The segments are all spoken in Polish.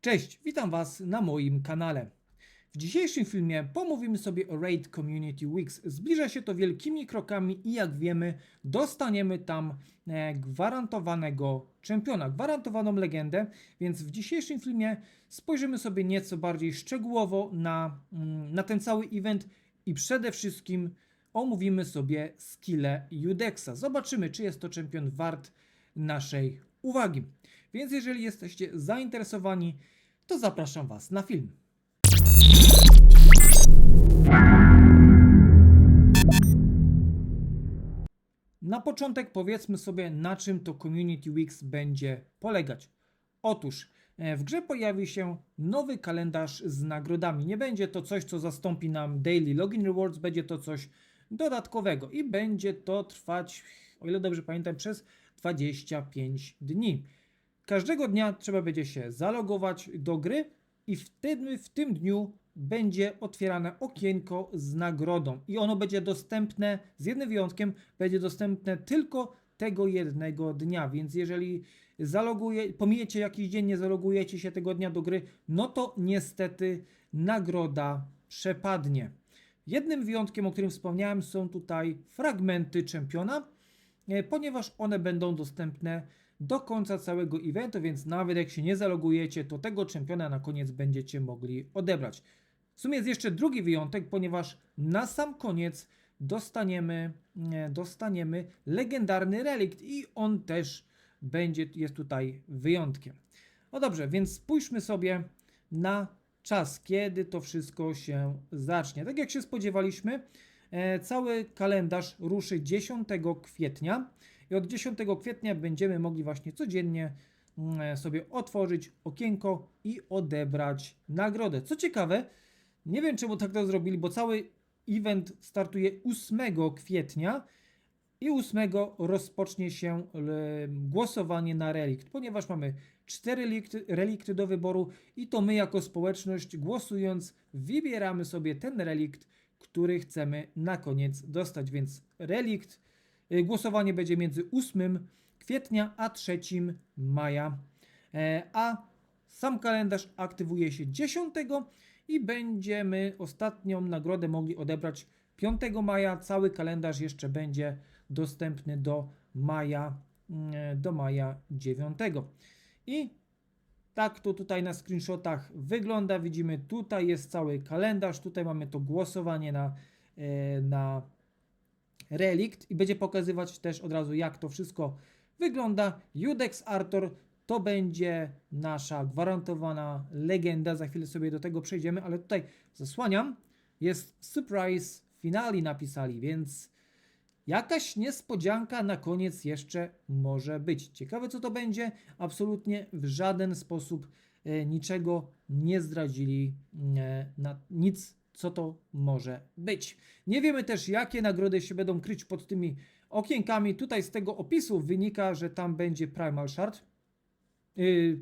Cześć, witam Was na moim kanale. W dzisiejszym filmie pomówimy sobie o Raid Community Weeks. Zbliża się to wielkimi krokami i jak wiemy, dostaniemy tam e, gwarantowanego czempiona, gwarantowaną legendę, więc w dzisiejszym filmie spojrzymy sobie nieco bardziej szczegółowo na, mm, na ten cały event i przede wszystkim omówimy sobie skille Judexa. Zobaczymy, czy jest to czempion wart naszej uwagi. Więc jeżeli jesteście zainteresowani, to zapraszam Was na film. Na początek powiedzmy sobie, na czym to Community Weeks będzie polegać. Otóż e, w grze pojawi się nowy kalendarz z nagrodami. Nie będzie to coś, co zastąpi nam Daily Login Rewards, będzie to coś dodatkowego i będzie to trwać, o ile dobrze pamiętam, przez 25 dni. Każdego dnia trzeba będzie się zalogować do gry i wtedy w tym dniu będzie otwierane okienko z nagrodą i ono będzie dostępne z jednym wyjątkiem, będzie dostępne tylko tego jednego dnia, więc jeżeli zaloguje, pomijecie jakiś dzień, nie zalogujecie się tego dnia do gry, no to niestety nagroda przepadnie. Jednym wyjątkiem, o którym wspomniałem, są tutaj fragmenty czempiona, e, ponieważ one będą dostępne do końca całego eventu, więc nawet jak się nie zalogujecie, to tego czempiona na koniec będziecie mogli odebrać. W sumie jest jeszcze drugi wyjątek, ponieważ na sam koniec dostaniemy, dostaniemy legendarny relikt i on też będzie, jest tutaj wyjątkiem. No dobrze, więc spójrzmy sobie na czas, kiedy to wszystko się zacznie. Tak jak się spodziewaliśmy, e, cały kalendarz ruszy 10 kwietnia i od 10 kwietnia będziemy mogli właśnie codziennie mm, sobie otworzyć okienko i odebrać nagrodę. Co ciekawe, nie wiem czemu tak to zrobili, bo cały event startuje 8 kwietnia i 8 rozpocznie się e, głosowanie na relikt, ponieważ mamy 4 relikty, relikty do wyboru i to my jako społeczność głosując wybieramy sobie ten relikt, który chcemy na koniec dostać, więc relikt głosowanie będzie między 8 kwietnia a 3 maja, E, a sam kalendarz aktywuje się 10 i będziemy ostatnią nagrodę mogli odebrać 5 maja. Cały kalendarz jeszcze będzie dostępny do maja, mm, do maja 9. I tak to tutaj na screenshotach wygląda. Widzimy, tutaj jest cały kalendarz, tutaj mamy to głosowanie na, e, na relikt i będzie pokazywać też od razu, jak to wszystko wygląda. Judex Artor to będzie nasza gwarantowana legenda. Za chwilę sobie do tego przejdziemy, ale tutaj zasłaniam. Jest surprise finale napisali, więc jakaś niespodzianka na koniec jeszcze może być. Ciekawe co to będzie. Absolutnie w żaden sposób e, niczego nie zdradzili e, nic co to może być. Nie wiemy też jakie nagrody się będą kryć pod tymi okienkami. Tutaj z tego opisu wynika, że tam będzie Primal Shard. Yy,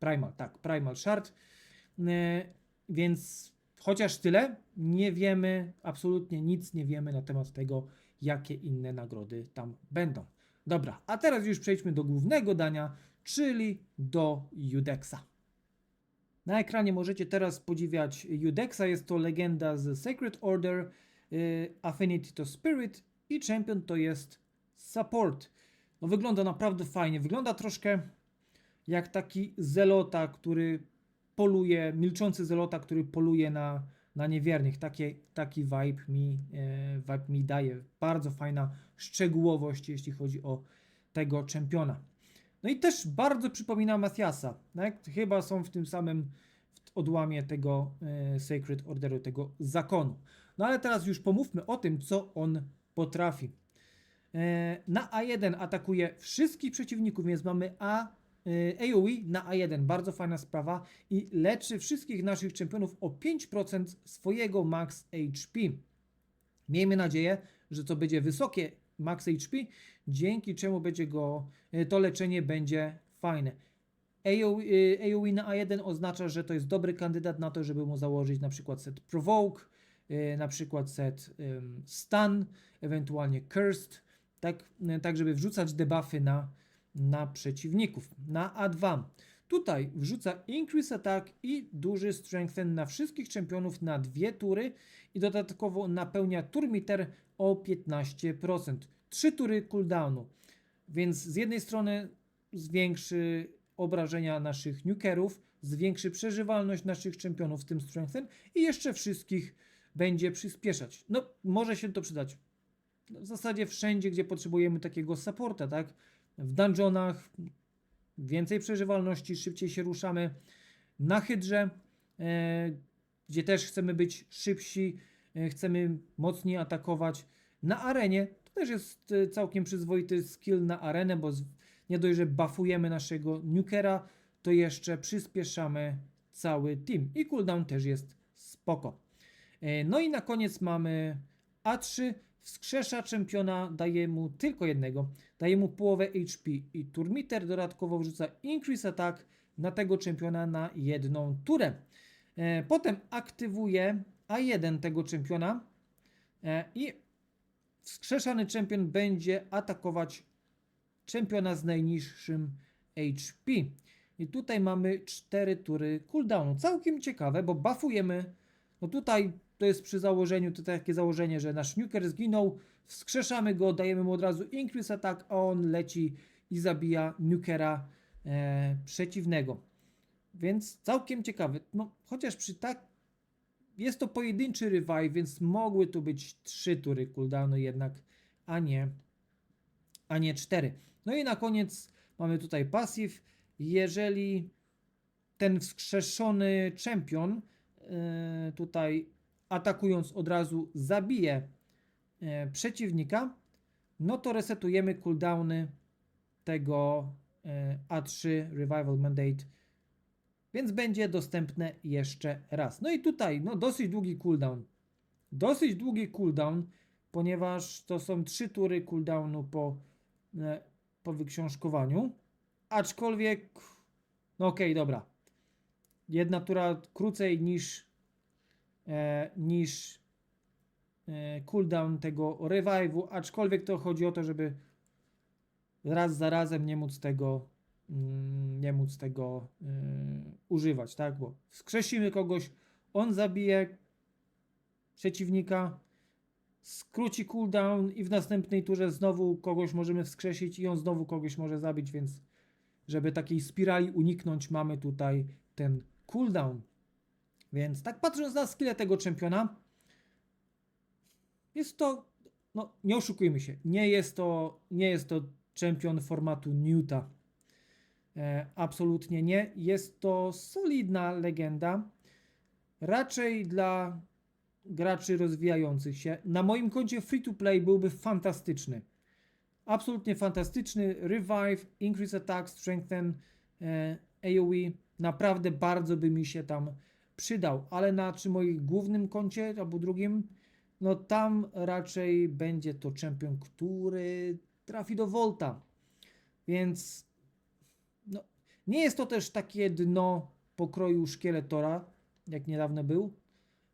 Primal, tak, Primal Shard. Yy, więc chociaż tyle, nie wiemy, absolutnie nic nie wiemy na temat tego, jakie inne nagrody tam będą. Dobra, a teraz już przejdźmy do głównego dania, czyli do Judexa. Na ekranie możecie teraz podziwiać Judexa, jest to legenda z Sacred Order, yy, Affinity to Spirit i Champion to jest Support. No wygląda naprawdę fajnie, wygląda troszkę jak taki zelota, który poluje, milczący zelota, który poluje na, na niewiernych. Takie, taki vibe mi, e, vibe mi daje. Bardzo fajna szczegółowość, jeśli chodzi o tego czempiona. No i też bardzo przypomina Matiasa. Tak? Chyba są w tym samym odłamie tego e, Sacred Orderu, tego zakonu. No ale teraz już pomówmy o tym, co on potrafi. E, na A1 atakuje wszystkich przeciwników, więc mamy A, e, AoE na A1, bardzo fajna sprawa i leczy wszystkich naszych czempionów o 5% swojego max HP. Miejmy nadzieję, że to będzie wysokie max HP, dzięki czemu będzie go, e, to leczenie będzie fajne. AoE, na A1 oznacza, że to jest dobry kandydat na to, żeby mu założyć na przykład set Provoke, y, na przykład set Stun, ewentualnie Cursed, tak, y, tak żeby wrzucać debuffy na, na przeciwników. Na A2 Tutaj wrzuca Increase Attack i duży Strengthen na wszystkich czempionów na dwie tury i dodatkowo napełnia turmiter o 15%. Trzy tury cooldownu, więc z jednej strony zwiększy obrażenia naszych nukerów, zwiększy przeżywalność naszych czempionów, w tym Strengthen i jeszcze wszystkich będzie przyspieszać. No, może się to przydać w zasadzie wszędzie, gdzie potrzebujemy takiego supporta, tak? W dungeonach więcej przeżywalności, szybciej się ruszamy. Na hydrze, e, gdzie też chcemy być szybsi, e, chcemy mocniej atakować. Na arenie to też jest e, całkiem przyzwoity skill na arenę, bo nie dość, że buffujemy naszego nukera, to jeszcze przyspieszamy cały team. I cooldown też jest spoko. No i na koniec mamy A3. Wskrzesza czempiona, daje mu tylko jednego. Daje mu połowę HP i turmiter dodatkowo wrzuca increase attack na tego czempiona na jedną turę. E, Potem aktywuje A1 tego czempiona e, i wskrzeszany czempion będzie atakować czempiona z najniższym HP. I tutaj mamy 4 tury cooldownu. Całkiem ciekawe, bo buffujemy. No tutaj to jest przy założeniu, to takie założenie, że nasz nuker zginął, wskrzeszamy go, dajemy mu od razu increase attack, a on leci i zabija nukera e, przeciwnego. Więc całkiem ciekawe. No, chociaż przy tak jest to pojedynczy revive, więc mogły tu być 3 tury cooldownu jednak, a nie a nie 4. No i na koniec mamy tutaj passive. Jeżeli ten wskrzeszony czempion e, tutaj atakując od razu zabije e, przeciwnika, no to resetujemy cooldowny tego e, A3 Revival Mandate, więc będzie dostępne jeszcze raz. No i tutaj no dosyć długi cooldown. Dosyć długi cooldown, ponieważ to są trzy tury cooldownu po, e, po wyksiążkowaniu. Aczkolwiek, no okej, dobra. Jedna tura krócej niż niż e, cooldown tego revive'u, aczkolwiek to chodzi o to, żeby raz za razem nie móc tego mm, nie móc tego y, używać, tak? Bo wskrzesimy kogoś, on zabije przeciwnika, skróci cooldown i w następnej turze znowu kogoś możemy wskrzesić i on znowu kogoś może zabić, więc żeby takiej spirali uniknąć, mamy tutaj ten cooldown. Więc tak patrząc na skillę tego czempiona, jest to, no nie oszukujmy się, nie jest to, nie jest to czempion formatu Newta. E, absolutnie nie. Jest to solidna legenda. Raczej dla graczy rozwijających się. Na moim koncie free to play byłby fantastyczny. Absolutnie fantastyczny. Revive, Increase Attack, Strengthen, e, AoE. Naprawdę bardzo by mi się tam przydał. Ale na czy moim głównym koncie albo drugim, no tam raczej będzie to czempion, który trafi do Volta. Więc no, nie jest to też takie dno pokroju szkieletora, jak niedawno był,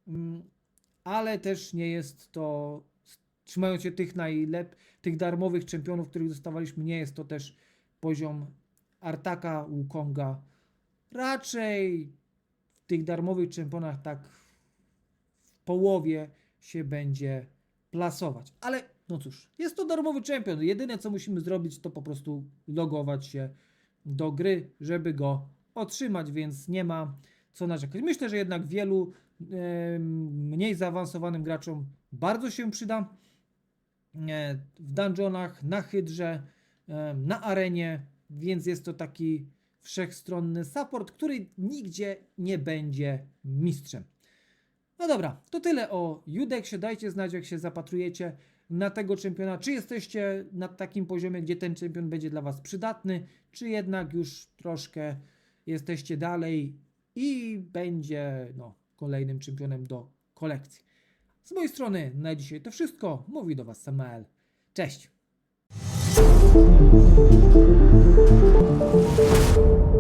Mm, ale też nie jest to, trzymając się tych najlep, tych darmowych czempionów, których dostawaliśmy, nie jest to też poziom Artaka, Wukonga. Raczej tych darmowych czempionach tak w połowie się będzie plasować. Ale no cóż, jest to darmowy czempion. Jedyne co musimy zrobić to po prostu logować się do gry, żeby go otrzymać, więc nie ma co narzekać. Myślę, że jednak wielu mniej zaawansowanym graczom bardzo się przyda e, w dungeonach, na hydrze, na arenie, więc jest to taki wszechstronny support, który nigdzie nie będzie mistrzem. No dobra, to tyle o Judeksie. Dajcie znać, jak się zapatrujecie na tego czempiona. Czy jesteście na takim poziomie, gdzie ten czempion będzie dla Was przydatny, czy jednak już troszkę jesteście dalej i będzie no, kolejnym czempionem do kolekcji. Z mojej strony na dzisiaj to wszystko. Mówi do Was Samael. Cześć! Thank you.